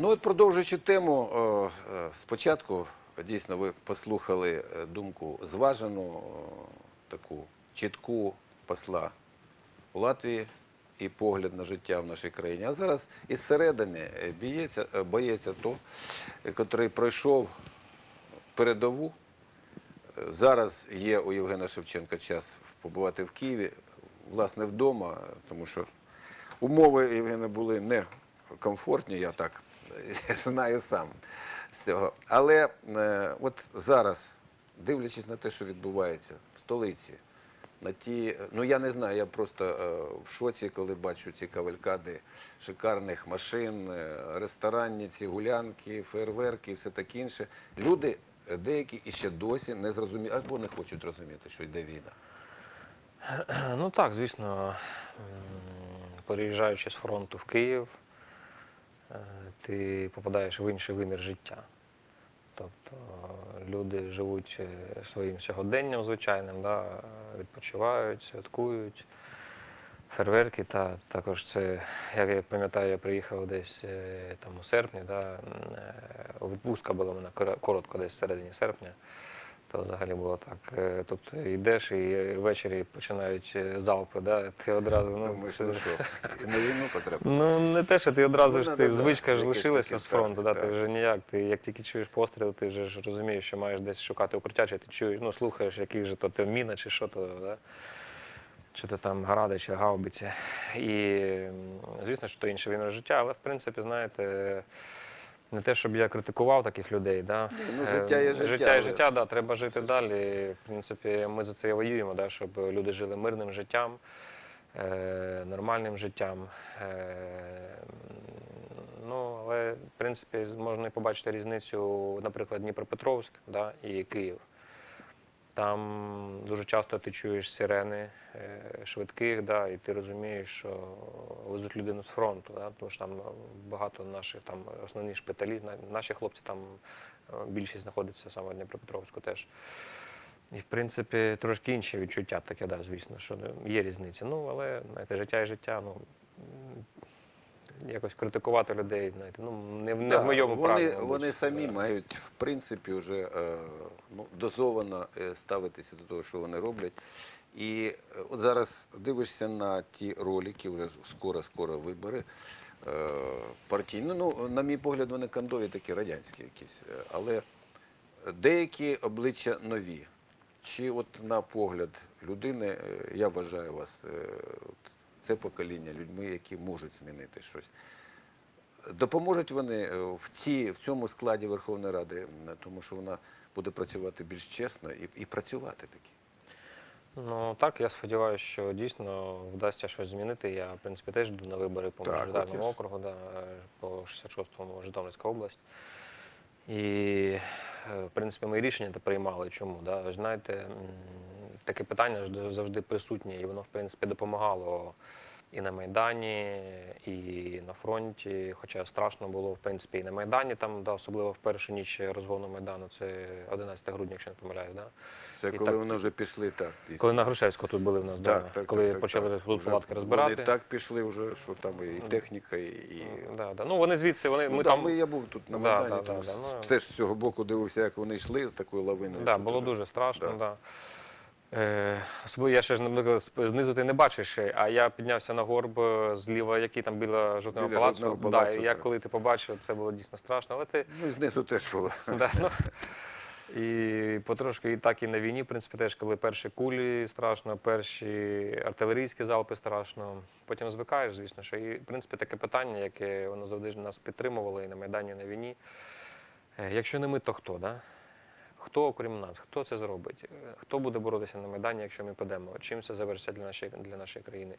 Ну от продовжуючи тему, е, спочатку дійсно ви послухали е, думку зважену, таку чітку посла Латвії і погляд на життя в нашій країні. А зараз із середини е, е, боється то, е, котрий пройшов передову. Е, Зараз є у Євгена Шевченка час побувати в Києві, власне, вдома, тому що умови Євгена були не комфортні, я так знаю сам з цього. Але е, от зараз, дивлячись на те, що відбувається в столиці, на ті, ну я не знаю, я просто е, в шоці, коли бачу ці кавалькади шикарних машин, е, ресторанні ці гулянки, фейерверки і все таке інше. Люди е, деякі іще досі не зрозуміли, або не хочуть розуміти, що йде війна. Ну так, звісно, переїжджаючи з фронту в Київ, ти попадаєш в інший вимір життя. Тобто е, люди живуть е, своїм сьогоденням звичайним, да, е, відпочивають, святкують. Фейерверки, та також це, як я пам'ятаю, я приїхав десь е, там у серпні, да, е, відпустка була в мене коротко, десь в середині серпня. То взагалі було так. Е, Тобто йдеш і ввечері починають е, залпи, да? ти одразу. Ну, це- ну що, і на війну потрапив? Ну, не те, що ти одразу Ну, ж ти да, да. звичка ж лишилася з фронту, так, да, ти вже ніяк. Ти як тільки чуєш постріл, ти вже ж розумієш, що маєш десь шукати укриття, чи ти чуєш, ну слухаєш, який же то ти міна, чи що то, да? чи то там гради, чи гаубиці. І звісно, що то інше вимір життя, але в принципі, знаєте. Не те, щоб я критикував таких людей, да? ну, життя є Е, життя, Життя є життя, да, треба жити далі. В принципі, ми за це і воюємо, да, щоб люди жили мирним життям, е, нормальним життям. Е, ну, але, в принципі, можна і побачити різницю, наприклад, Дніпропетровськ да, і Київ. Там дуже часто ти чуєш сирени е, швидких, да, і ти розумієш, що везуть людину з фронту, да, тому що там багато наших там основні шпиталі, наші хлопці там е, більшість знаходиться саме в Дніпропетровську теж. І в принципі трошки інші відчуття таке, да, звісно, що є різниця. Ну, але знаєте, життя і життя, ну якось критикувати людей, знаєте, ну не, не Да, в моєму вони, праві. мабуть. вони самі Да. мають, в принципі, вже е, ну, дозовано е, ставитися до того, що вони роблять. І е, от зараз дивишся на ті ролики, вже скоро-скоро вибори е, партійні. Ну, ну, на мій погляд, вони кандові такі радянські якісь. е, Але деякі обличчя нові. Чи от на погляд людини, е, я вважаю вас, е, це покоління людьми, які можуть змінити щось. Допоможуть вони е, в, ці, в цьому складі Верховної Ради, тому що вона буде працювати більш чесно і, і працювати таки. Ну так, я сподіваюся, що дійсно вдасться щось змінити. Я, в принципі, теж йду на вибори по мажоритарному округу, да, е, по 66-му Житомирська область. І, е, в принципі, ми рішення приймали. Чому? Да? Знаєте, таке питання завжди присутнє, і воно, в принципі, допомагало і на Майдані, і на фронті. Хоча страшно було, в принципі, і на Майдані, там, да, особливо в першу ніч розгону Майдану, це 11 грудня, якщо не помиляюсь. Да? Це І коли так- вони вже пішли так. дійсно. Коли на Грушевського тут були в нас, так, да, так, коли так, почали так. тут палатки розбирати. Вони так пішли вже, що там і техніка, і. Да, да. Ну вони звідси, вони Ну, ми да, там. ми, я був тут на Да, Майдані, да, да, да, ну. теж з цього боку дивився, як вони йшли такою лавиною. Да, було дуже страшно, да. да. Е, особливо я ще ж наприклад, знизу ти не бачиш, а я піднявся на горб е, зліва, який там біля жовтного Біля палацу. Жовтного да, палацу, і я так. коли ти побачив, це було дійсно страшно. Але ти Ну, знизу теж було. да, ну, і потрошки і так і на війні, в принципі, теж коли перші кулі страшно, перші артилерійські залпи страшно. Потім звикаєш, звісно, що і в принципі таке питання, яке воно завжди нас підтримувало і на Майдані, і на війні. Е, Якщо не ми, то хто? Да? Хто окрім нас? Хто це зробить? Е, Хто буде боротися на Майдані, якщо ми підемо? Чим це завершиться для нашої, для нашої країни?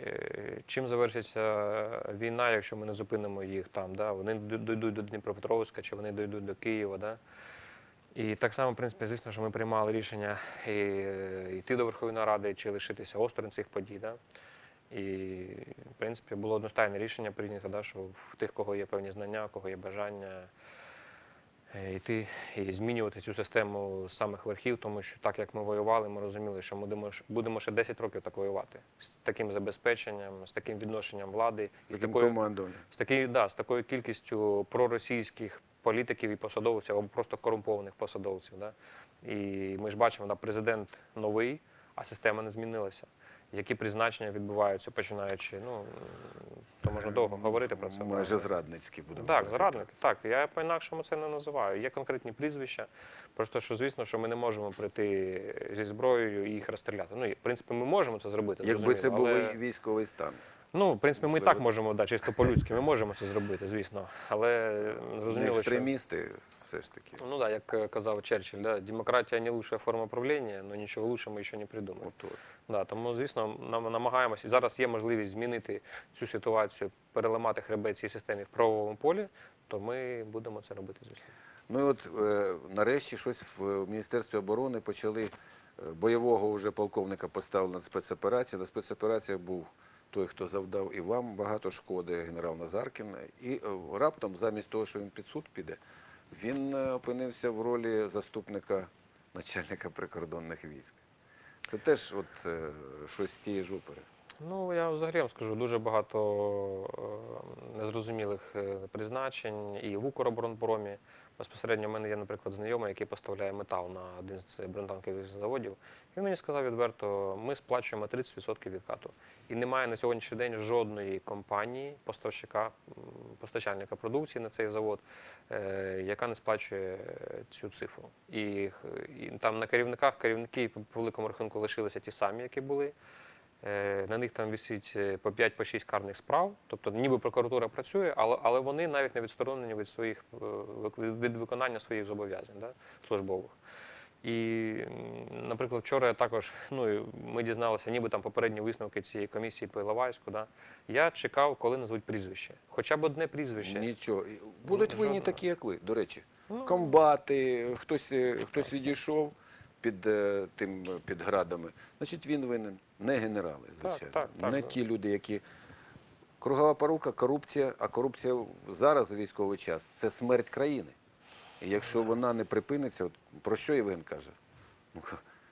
Е, Чим завершиться війна, якщо ми не зупинимо їх там? Да? Вони дійдуть до Дніпропетровська, чи вони дійдуть до Києва? Да? І так само, в принципі, звісно, що ми приймали рішення і, е, йти до Верховної Ради чи лишитися осторонь цих подій. Да? І, в принципі, було одностайне рішення прийнято, да, що в тих, кого є певні знання, кого є бажання, йти і змінювати цю систему з самих верхів, тому що так як ми воювали, ми розуміли, що ми будемо, ще 10 років так воювати з таким забезпеченням, з таким відношенням влади, З з такою, з такою, да, з такою кількістю проросійських політиків і посадовців або просто корумпованих посадовців. Да? І ми ж бачимо, да, президент новий, а система не змінилася. Які призначення відбуваються, починаючи, ну то можна довго говорити про це. Майже зрадницькі будемо. так, говорити, зрадники. Так, я по-інакшому це не називаю. Є конкретні прізвища. Просто що, звісно, що ми не можемо прийти зі зброєю і їх розстріляти. Ну, в принципі, ми можемо це зробити. Якби це був військовий стан. Ну, в принципі, ми і так можемо, да, чисто по-людськи, ми можемо це зробити, звісно. Але Не зрозуміло, що... екстремісти все ж таки. Ну да, як е, казав Черчилль, да, демократія не лучшая форма правління, але нічого лучшого ми ще не придумали. От, от. Да, тому, звісно, нам намагаємося. І зараз є можливість змінити цю ситуацію, переламати хребет цій системі в правовому полі, то ми будемо це робити, звісно. Ну і от е, нарешті щось в е, Міністерстві оборони почали е, бойового вже полковника поставили на спецоперації. На спецопераціях був той, хто завдав і вам багато шкоди, генерал Назаркін. І е, раптом, замість того, що він під суд піде, він е, опинився в ролі заступника начальника прикордонних військ. Це теж от е, щось з тієї ж опери. Ну, я взагалі вам скажу, дуже багато незрозумілих призначень і в Укроборонпромі. Безпосередньо в мене є, наприклад, знайомий, який поставляє метал на один з бронетанкових заводів. Він мені сказав відверто, ми сплачуємо 30% відкату. І немає на сьогоднішній день жодної компанії, поставщика, постачальника продукції на цей завод, е, яка не сплачує е, цю цифру. І, і там на керівниках керівники по великому рахунку лишилися ті самі, які були. Е, На них там висить е, по 5 по 6 карних справ. Тобто, ніби прокуратура працює, але, але вони навіть не відсторонені від своїх е, від виконання своїх зобов'язань да, службових. І, наприклад, вчора я також, ну ми дізналися, ніби там попередні висновки цієї комісії по Іловайську. Да. Я чекав, коли назвуть прізвище. Хоча б одне прізвище. Нічого. Будуть винні жодного. такі, як ви, до речі. Ну, комбати, хтось, хтось відійшов під тим під градами. Значить, він винен. Не генерали, звичайно. так, так. Не ті люди, які. Кругова порука, корупція, а корупція зараз у військовий час це смерть країни. І якщо вона не припиниться, от про що Євген каже? Ну,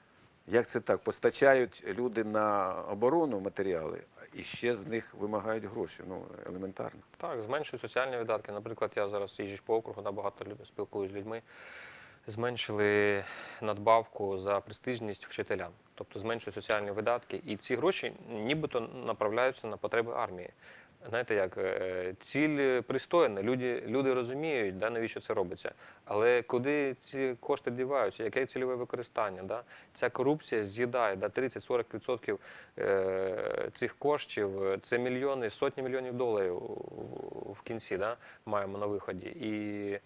як це так? Постачають люди на оборону матеріали, і ще з них вимагають гроші. Ну, елементарно. Так, зменшують соціальні видатки. Наприклад, я зараз їжджу по округу, набагато спілкуюсь з людьми. Зменшили надбавку за престижність вчителям, тобто зменшують соціальні видатки, і ці гроші нібито направляються на потреби армії. Знаєте, як е, ціль пристойна, люди, люди розуміють, да, навіщо це робиться. Але куди ці кошти діваються, яке цільове використання? Да? Ця корупція з'їдає да, 30-40% е, цих коштів. Це мільйони, сотні мільйонів доларів в кінці да, маємо на виході. І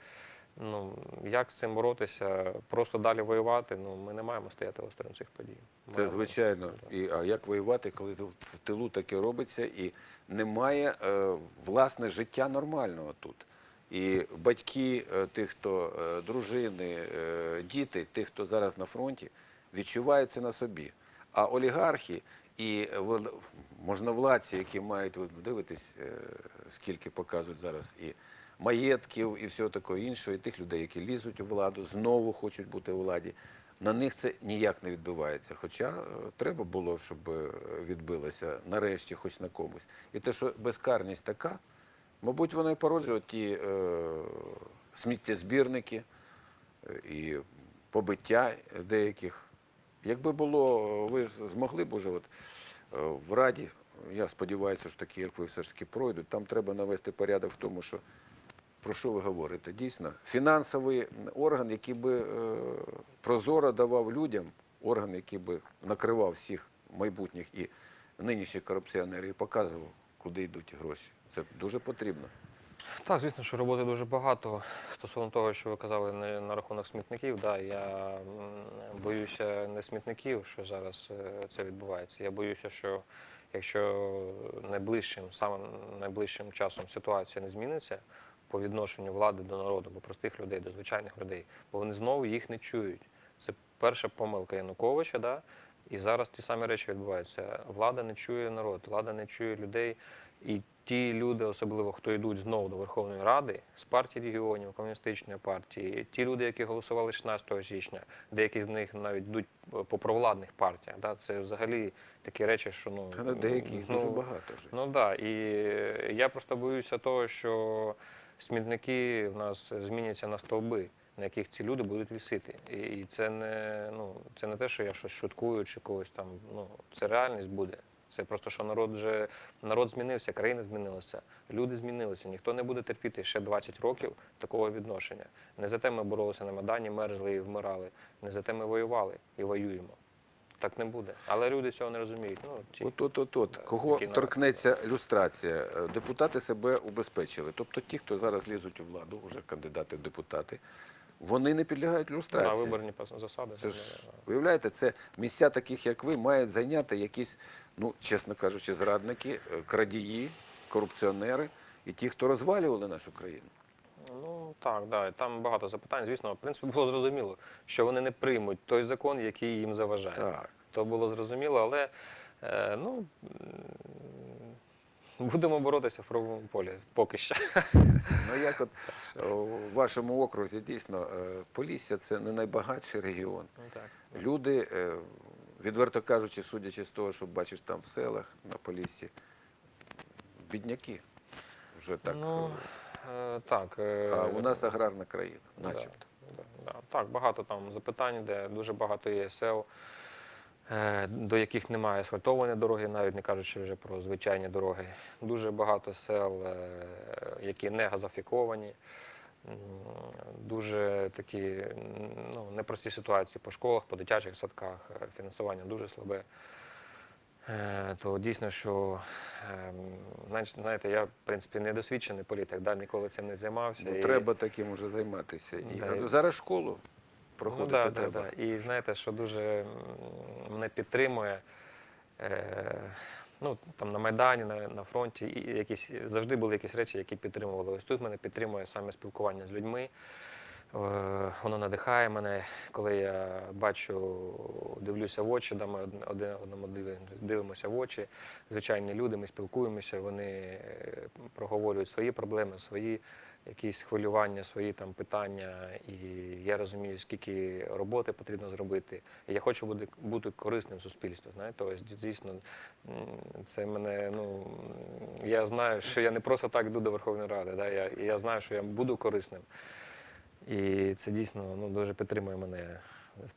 ну, як з цим боротися, просто далі воювати, ну, ми не маємо стояти осторонь цих подій. Це Маємо- звичайно. І, а як воювати, коли в тилу таке робиться і немає е, власне життя нормального тут. І батьки е, тих, хто е, дружини, е, діти, тих, хто зараз на фронті, відчувають це на собі. А олігархи і вл- можновладці, які мають, ви дивитесь, е, скільки показують зараз і маєтків, і всього такого іншого, і тих людей, які лізуть у владу, знову хочуть бути у владі. На них це ніяк не відбувається. Хоча е, треба було, щоб е, відбилося нарешті, хоч на комусь. І те, що безкарність така, мабуть, вона і породжує ті е, сміттєзбірники е, і побиття деяких. Якби було, ви змогли б уже от, в Раді, я сподіваюся, що такі, як ви все ж таки пройдуть, там треба навести порядок в тому, що про що ви говорите? Дійсно, фінансовий орган, який би е, прозоро давав людям, орган, який би накривав всіх майбутніх і нинішніх корупціонерів і показував, куди йдуть гроші. Це дуже потрібно. Так, звісно, що роботи дуже багато. Стосовно того, що ви казали на, рахунок смітників, да, я боюся не смітників, що зараз е, це відбувається. Я боюся, що якщо найближчим, саме найближчим часом ситуація не зміниться по відношенню влади до народу, до простих людей, до звичайних людей, бо вони знову їх не чують. Це перша помилка Януковича, да? і зараз ті самі речі відбуваються. Влада не чує народ, влада не чує людей. І ті люди, особливо хто йдуть знову до Верховної Ради з партії регіонів, комуністичної партії, ті люди, які голосували 16 січня, деякі з них навіть йдуть по провладних партіях. Да, це взагалі такі речі, що ну Та на деяких ну, дуже багато вже. Ну так, да. і я просто боюся того, що смітники в нас зміняться на стовби, на яких ці люди будуть вісити. І, це не ну це не те, що я щось шуткую чи когось там. Ну це реальність буде. Це просто що народ вже народ змінився, країна змінилася, люди змінилися. Ніхто не буде терпіти ще 20 років такого відношення. Не за те ми боролися на Майдані, мерзли і вмирали. Не за те ми воювали і воюємо. Так не буде. Але люди цього не розуміють. Ну, ті- От, от, от, от. Кого який торкнеться люстрація? Е, Депутати себе убезпечили. Тобто ті, хто зараз лізуть у владу, вже кандидати в депутати, вони не підлягають на люстрації. виборні пас- засади. Це ж, да. виявляєте, це місця таких, як ви, мають зайняти якісь, ну, чесно кажучи, зрадники, е, крадії, корупціонери і ті, хто розвалювали нашу країну. Ну так, да. там багато запитань. Звісно, в принципі, було зрозуміло, що вони не приймуть той закон, який їм заважає. Так. То було зрозуміло, але е, ну будемо боротися в правовому полі поки що. Ну як от у вашому окрузі дійсно е, Полісся це не найбагатший регіон. Ну, так. Люди, е, відверто кажучи, судячи з того, що бачиш там в селах на Поліссі, бідняки. Вже так. Ну, е, так. е, а у нас аграрна країна, начебто. да, да. Так, багато там запитань, де дуже багато є сел, е, до яких немає асфальтованої дороги, навіть не кажучи вже про звичайні дороги. Дуже багато сел, е, які не газифіковані. Дуже такі ну, непрості ситуації по школах, по дитячих садках, е, фінансування дуже слабе. Е, То дійсно, що ем, знаєте, я в принципі не досвідчений політик, да, ніколи цим не займався. Ну, і- треба таким уже займатися. І, Да, Зараз школу проходити ну, да, да, треба. да. І знаєте, що дуже мене підтримує. Е, ну, там на Майдані, на, на фронті, і якісь, завжди були якісь речі, які підтримували. Ось тут мене підтримує саме спілкування з людьми. Е, Воно надихає мене, коли я бачу, дивлюся в очі, да, ми один одному диви- дивимося в очі. Звичайні люди, ми спілкуємося, вони е, проговорюють свої проблеми, свої якісь хвилювання, свої там питання. І я розумію, скільки роботи потрібно зробити. І я хочу бути, бути корисним суспільству. Знаєте, тобто, дійсно, це мене. Ну я знаю, що я не просто так йду до Верховної Ради. Да? Я, я знаю, що я буду корисним. І це дійсно ну, дуже підтримує мене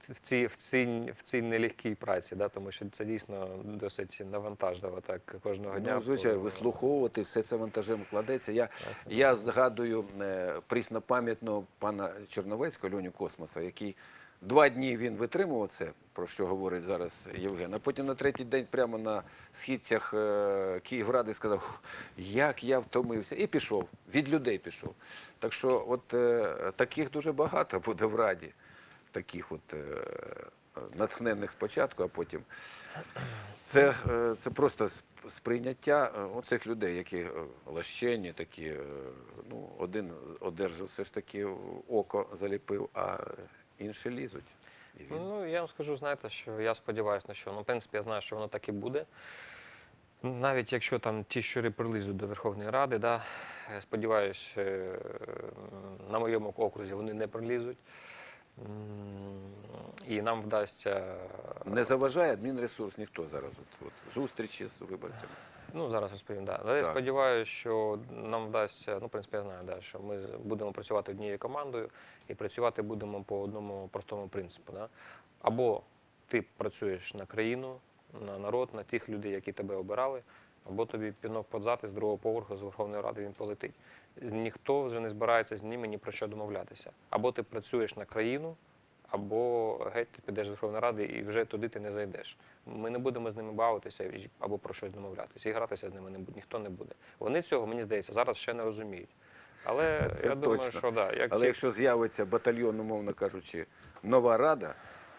в цій, в цій, в цій нелегкій праці, да? тому що це дійсно досить навантажливо так кожного дня. Ну, звичайно, вислуховувати, все це вантажем кладеться. Я, це я згадую е, пріснопам'ятного пана Черновецького, Льоню Космоса, який два дні він витримував це, про що говорить зараз Євген, а потім на третій день прямо на східцях е, Київради сказав, як я втомився, і пішов, від людей пішов. Так що от е, таких дуже багато буде в Раді, таких от е, натхненних спочатку, а потім. Це, е, це просто сприйняття е, оцих людей, які е, лащені, такі, е, ну, один одержав все ж таки око заліпив, а інші лізуть. Він Ну, я вам скажу, знаєте, що я сподіваюся на що. Ну, в принципі, я знаю, що воно так і буде. Навіть якщо там ті щури прилізуть до Верховної Ради, да, е, сподіваюсь, е, на моєму окрузі вони не прилізуть. І нам вдасться. не заважає адмінресурс ніхто зараз. От, от, зустрічі з виборцями. Ну, зараз розповім, да. Але я сподіваюся, що нам вдасться, ну, в принципі, я знаю, да, що ми будемо працювати однією командою і працювати будемо по одному простому принципу. Да? Або ти працюєш на країну, на народ, на тих людей, які тебе обирали, або тобі пінок під із другого поверху з Верховної Ради він полетить. Ніхто вже не збирається з ними ні про що домовлятися. Або ти працюєш на країну, або геть ти підеш з Верховної Ради і вже туди ти не зайдеш. Ми не будемо з ними бавитися або про щось домовлятися. І гратися з ними не буде, ніхто не буде. Вони цього, мені здається, зараз ще не розуміють. Але Це я думаю, точно. що да, як Але якщо з'явиться батальйон, умовно кажучи, нова рада,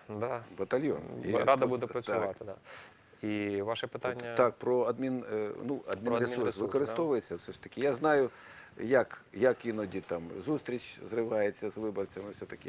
да, батальйон. і Рада тут- буде так, працювати. Да. І ваше питання. От Так, про адмін, е, ну, адмінресурс використовується все ж таки. Я знаю, як, як іноді там зустріч зривається з виборцями, все таки.